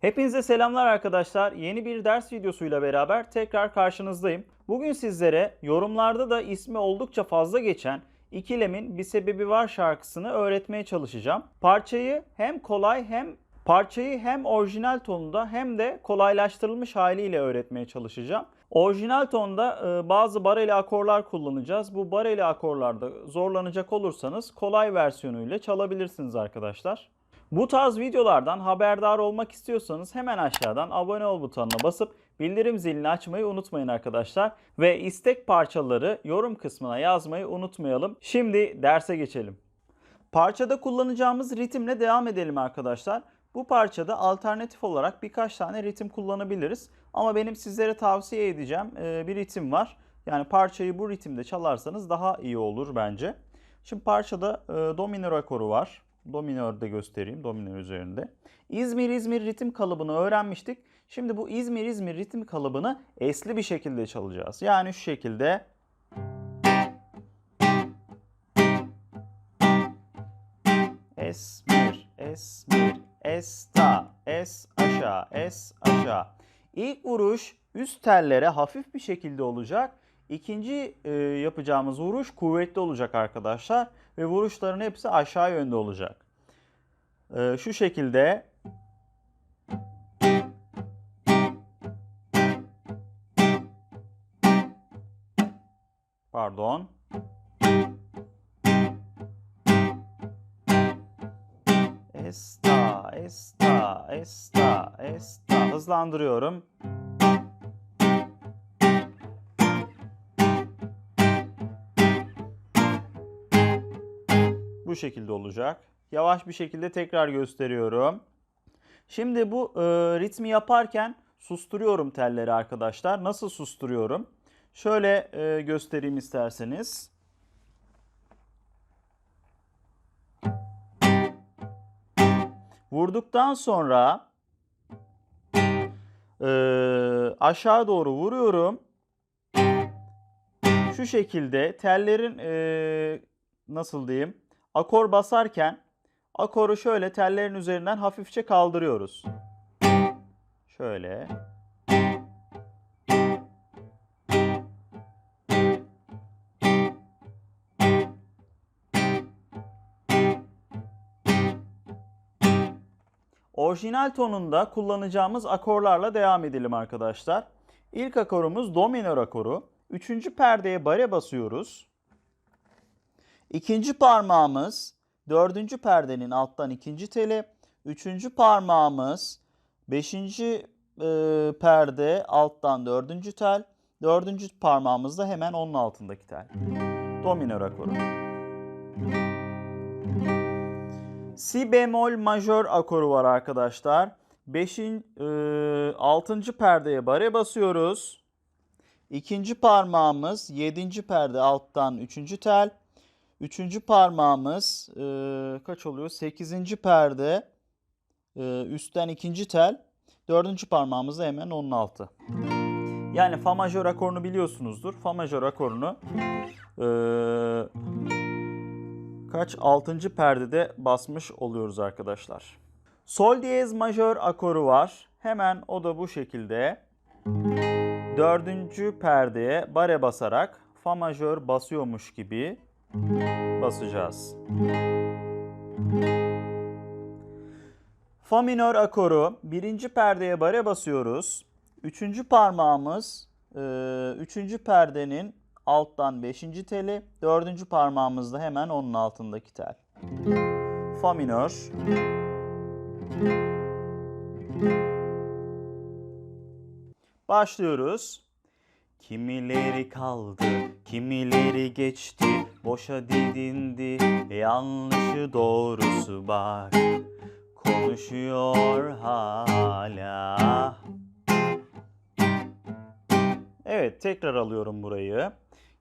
Hepinize selamlar arkadaşlar. Yeni bir ders videosuyla beraber tekrar karşınızdayım. Bugün sizlere yorumlarda da ismi oldukça fazla geçen İkilem'in Bir Sebebi Var şarkısını öğretmeye çalışacağım. Parçayı hem kolay hem parçayı hem orijinal tonunda hem de kolaylaştırılmış haliyle öğretmeye çalışacağım. Orijinal tonda e, bazı bareli akorlar kullanacağız. Bu bareli akorlarda zorlanacak olursanız kolay versiyonuyla çalabilirsiniz arkadaşlar. Bu tarz videolardan haberdar olmak istiyorsanız hemen aşağıdan abone ol butonuna basıp bildirim zilini açmayı unutmayın arkadaşlar. Ve istek parçaları yorum kısmına yazmayı unutmayalım. Şimdi derse geçelim. Parçada kullanacağımız ritimle devam edelim arkadaşlar. Bu parçada alternatif olarak birkaç tane ritim kullanabiliriz. Ama benim sizlere tavsiye edeceğim e, bir ritim var. Yani parçayı bu ritimde çalarsanız daha iyi olur bence. Şimdi parçada e, do minör akoru var. Do minörde göstereyim. Do minör üzerinde. İzmir İzmir ritim kalıbını öğrenmiştik. Şimdi bu İzmir İzmir ritim kalıbını esli bir şekilde çalacağız. Yani şu şekilde. Esmir, esmir, esta, es aşağı, es aşağı. İlk vuruş üst tellere hafif bir şekilde olacak. İkinci e, yapacağımız vuruş kuvvetli olacak arkadaşlar. Ve vuruşların hepsi aşağı yönde olacak. E, şu şekilde Pardon. Esta, esta, esta, esta. Hızlandırıyorum. Bu şekilde olacak. Yavaş bir şekilde tekrar gösteriyorum. Şimdi bu e, ritmi yaparken susturuyorum telleri arkadaşlar. Nasıl susturuyorum? Şöyle e, göstereyim isterseniz. Vurduktan sonra e, aşağı doğru vuruyorum. Şu şekilde tellerin e, nasıl diyeyim akor basarken akoru şöyle tellerin üzerinden hafifçe kaldırıyoruz. Şöyle. Orijinal tonunda kullanacağımız akorlarla devam edelim arkadaşlar. İlk akorumuz do minör akoru. Üçüncü perdeye bare basıyoruz. İkinci parmağımız dördüncü perdenin alttan ikinci teli. Üçüncü parmağımız beşinci e, perde alttan dördüncü tel. Dördüncü parmağımız da hemen onun altındaki tel. Do minör akoru. Si bemol majör akoru var arkadaşlar. 5'in 6. perdeye bare basıyoruz. İkinci parmağımız 7. perde alttan 3. tel. Üçüncü parmağımız e, kaç oluyor? 8. perde e, üstten ikinci tel. Dördüncü parmağımız da hemen onun altı. Yani fa majör akorunu biliyorsunuzdur. Fa majör akorunu e, kaç? 6. perdede basmış oluyoruz arkadaşlar. Sol diyez majör akoru var. Hemen o da bu şekilde. Dördüncü perdeye bare basarak fa majör basıyormuş gibi basacağız. Fa minör akoru birinci perdeye bare basıyoruz. Üçüncü parmağımız e, üçüncü perdenin alttan beşinci teli. Dördüncü parmağımız da hemen onun altındaki tel. Fa minör. Başlıyoruz. Kimileri kaldı, kimileri geçti, boşa didindi, yanlışı doğrusu bak. Konuşuyor hala. Evet, tekrar alıyorum burayı.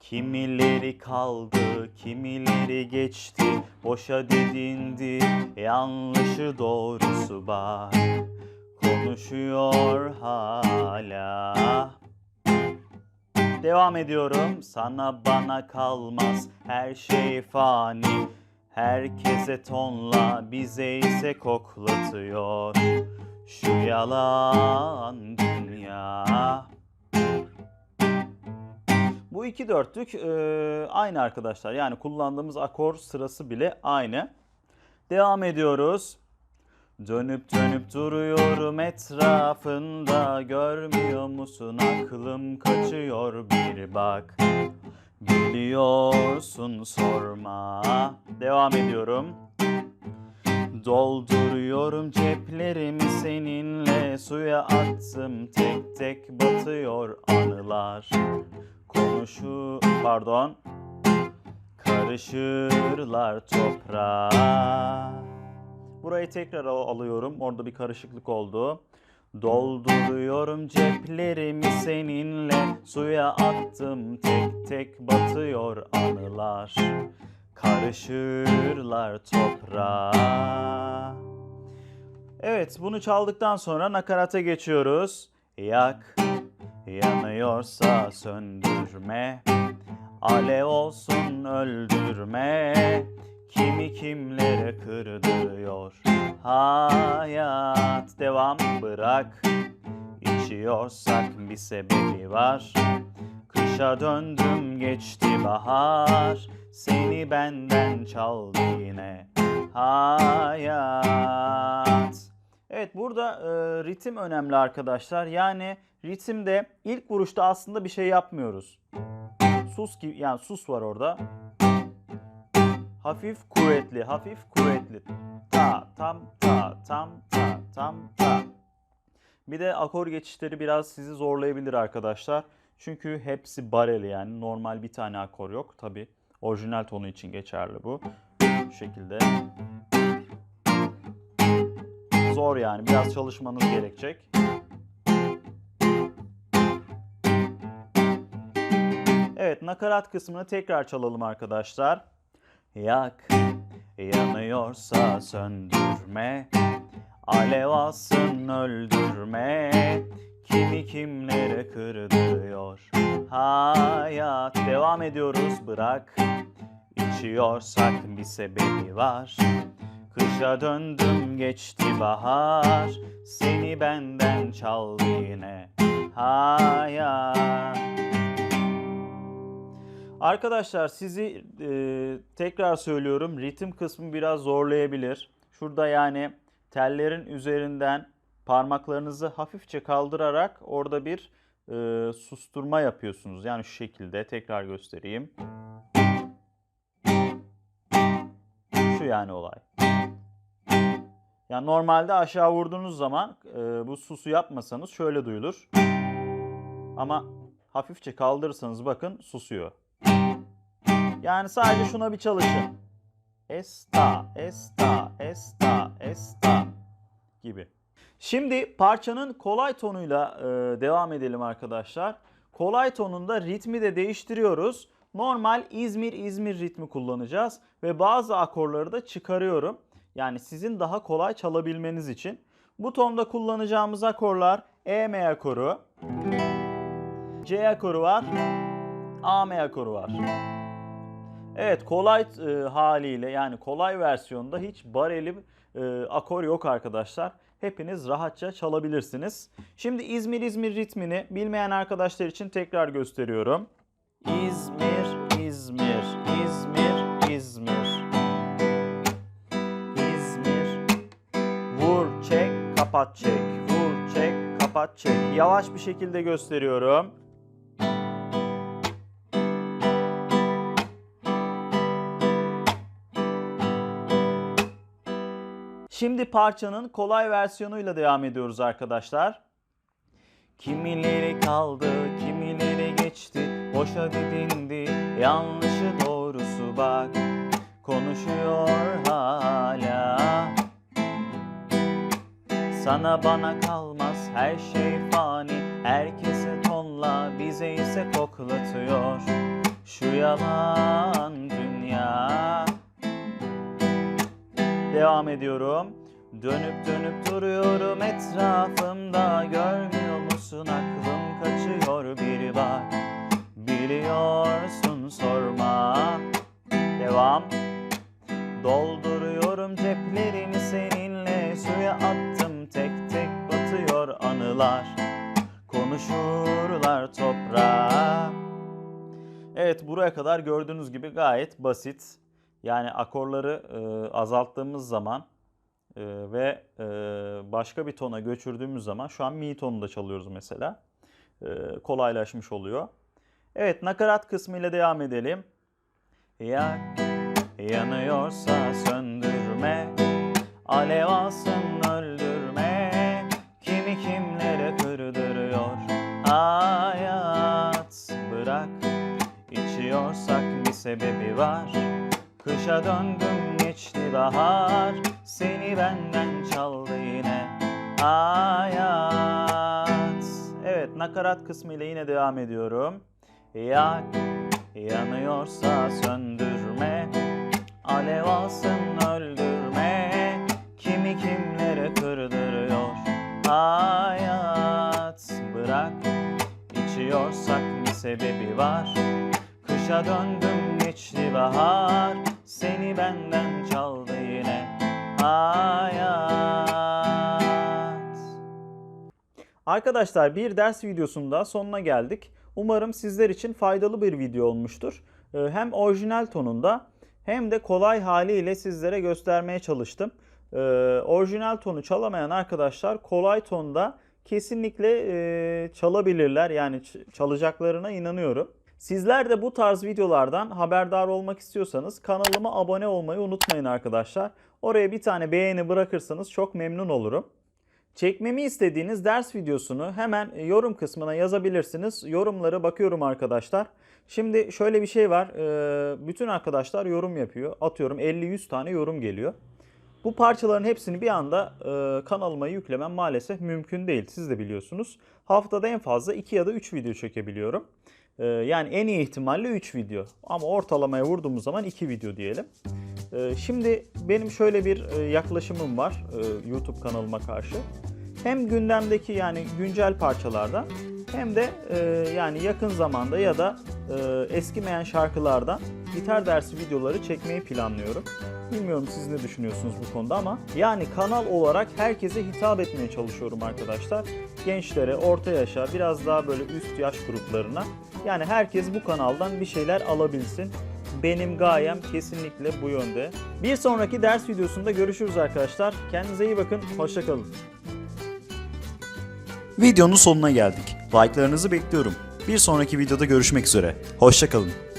Kimileri kaldı, kimileri geçti, boşa didindi, yanlışı doğrusu bak. Konuşuyor hala. Devam ediyorum. Sana bana kalmaz her şey fani. Herkese tonla bize ise koklatıyor. Şu yalan dünya. Bu iki dörtlük e, aynı arkadaşlar. Yani kullandığımız akor sırası bile aynı. Devam ediyoruz. Dönüp dönüp duruyorum etrafında Görmüyor musun? Aklım kaçıyor bir bak. Biliyorsun sorma. Devam ediyorum. Dolduruyorum ceplerimi seninle Suya attım tek tek batıyor anılar. Konuşu pardon. Karışırlar toprağa Burayı tekrar al- alıyorum. Orada bir karışıklık oldu. Dolduruyorum ceplerimi seninle Suya attım tek tek batıyor anılar Karışırlar toprağa Evet bunu çaldıktan sonra nakarata geçiyoruz. Yak yanıyorsa söndürme Alev olsun öldürme Kimi kimlere kırdırıyor Hayat devam bırak İçiyorsak bir sebebi var Kışa döndüm geçti bahar Seni benden çaldı yine Hayat Evet burada e, ritim önemli arkadaşlar. Yani ritimde ilk vuruşta aslında bir şey yapmıyoruz. Sus gibi yani sus var orada. Hafif kuvvetli, hafif kuvvetli. Ta, tam, ta, tam, ta, tam, ta. Bir de akor geçişleri biraz sizi zorlayabilir arkadaşlar. Çünkü hepsi bareli yani normal bir tane akor yok. Tabi orijinal tonu için geçerli bu. Bu şekilde. Zor yani biraz çalışmanız gerekecek. Evet nakarat kısmını tekrar çalalım arkadaşlar. Yak yanıyorsa söndürme. Alev alsın öldürme. Kimi kimlere kırdırıyor? Hayat devam ediyoruz bırak. İçiyorsak bir sebebi var. Kışa döndüm geçti bahar. Seni benden çaldı yine. Hayat Arkadaşlar sizi e, tekrar söylüyorum ritim kısmı biraz zorlayabilir. Şurada yani tellerin üzerinden parmaklarınızı hafifçe kaldırarak orada bir e, susturma yapıyorsunuz. Yani şu şekilde tekrar göstereyim. Şu yani olay. Yani normalde aşağı vurduğunuz zaman e, bu susu yapmasanız şöyle duyulur. Ama hafifçe kaldırırsanız bakın susuyor. Yani sadece şuna bir çalışın. Esta, esta, esta, esta gibi. Şimdi parçanın kolay tonuyla e, devam edelim arkadaşlar. Kolay tonunda ritmi de değiştiriyoruz. Normal İzmir İzmir ritmi kullanacağız ve bazı akorları da çıkarıyorum. Yani sizin daha kolay çalabilmeniz için. Bu tonda kullanacağımız akorlar E M akoru, C akoru var, A M akoru var. Evet kolay e, haliyle yani kolay versiyonda hiç bareli e, akor yok arkadaşlar. Hepiniz rahatça çalabilirsiniz. Şimdi İzmir İzmir ritmini bilmeyen arkadaşlar için tekrar gösteriyorum. İzmir İzmir İzmir İzmir İzmir Vur çek kapat çek vur çek kapat çek Yavaş bir şekilde gösteriyorum. Şimdi parçanın kolay versiyonuyla devam ediyoruz arkadaşlar. Kimileri kaldı, kimileri geçti, boşa didindi, yanlışı doğrusu bak, konuşuyor hala. Sana bana kalmaz her şey fani, herkese tonla, bize ise koklatıyor. Şu yalan dünya. Devam ediyorum. Dönüp dönüp duruyorum etrafımda. Görmüyor musun? Aklım kaçıyor bir bak. Biliyorsun sorma. Devam. Dolduruyorum ceplerimi seninle. Suya attım tek tek anılar. Konuşurlar toprağa. Evet buraya kadar gördüğünüz gibi gayet basit. Yani akorları e, azalttığımız zaman e, ve e, başka bir tona göçürdüğümüz zaman şu an mi tonunda çalıyoruz mesela. E, kolaylaşmış oluyor. Evet nakarat kısmı ile devam edelim. Yak yanıyorsa söndürme Alev alsın öldürme Kimi kimlere kırdırıyor Hayat bırak İçiyorsak bir sebebi var Kışa döndüm geçti bahar. Seni benden çaldı yine Hayat. Evet nakarat kısmı ile yine devam ediyorum. Yak yanıyorsa söndürme Alev alsın öldürme. Kimi kimlere kırdırıyor Hayat. Bırak İçiyorsak bir sebebi var? Kışa döndüm geçti bahar Seni benden çaldı yine Hayat Arkadaşlar bir ders videosunda sonuna geldik. Umarım sizler için faydalı bir video olmuştur. Ee, Hem orijinal tonunda hem de kolay haliyle sizlere göstermeye çalıştım. Ee, Orijinal tonu çalamayan arkadaşlar kolay tonda kesinlikle e, çalabilirler. Yani çalacaklarına inanıyorum. Sizler de bu tarz videolardan haberdar olmak istiyorsanız kanalıma abone olmayı unutmayın arkadaşlar. Oraya bir tane beğeni bırakırsanız çok memnun olurum. Çekmemi istediğiniz ders videosunu hemen yorum kısmına yazabilirsiniz. Yorumlara bakıyorum arkadaşlar. Şimdi şöyle bir şey var. Ee, Bütün arkadaşlar yorum yapıyor. Atıyorum 50-100 tane yorum geliyor. Bu parçaların hepsini bir anda e, kanalıma yüklemem maalesef mümkün değil. Siz de biliyorsunuz. Haftada en fazla 2 ya da 3 video çekebiliyorum. Ee, Yani en iyi ihtimalle 3 video. Ama ortalamaya vurduğumuz zaman 2 video diyelim. Ee, Şimdi benim şöyle bir e, yaklaşımım var e, YouTube kanalıma karşı. Hem gündemdeki yani güncel parçalardan hem de e, yani yakın zamanda ya da eskimeyen şarkılardan gitar dersi videoları çekmeyi planlıyorum. Bilmiyorum siz ne düşünüyorsunuz bu konuda ama yani kanal olarak herkese hitap etmeye çalışıyorum arkadaşlar. Gençlere, orta yaşa, biraz daha böyle üst yaş gruplarına. Yani herkes bu kanaldan bir şeyler alabilsin. Benim gayem kesinlikle bu yönde. Bir sonraki ders videosunda görüşürüz arkadaşlar. Kendinize iyi bakın. Hoşçakalın. Videonun sonuna geldik. Like'larınızı bekliyorum. Bir sonraki videoda görüşmek üzere. Hoşçakalın.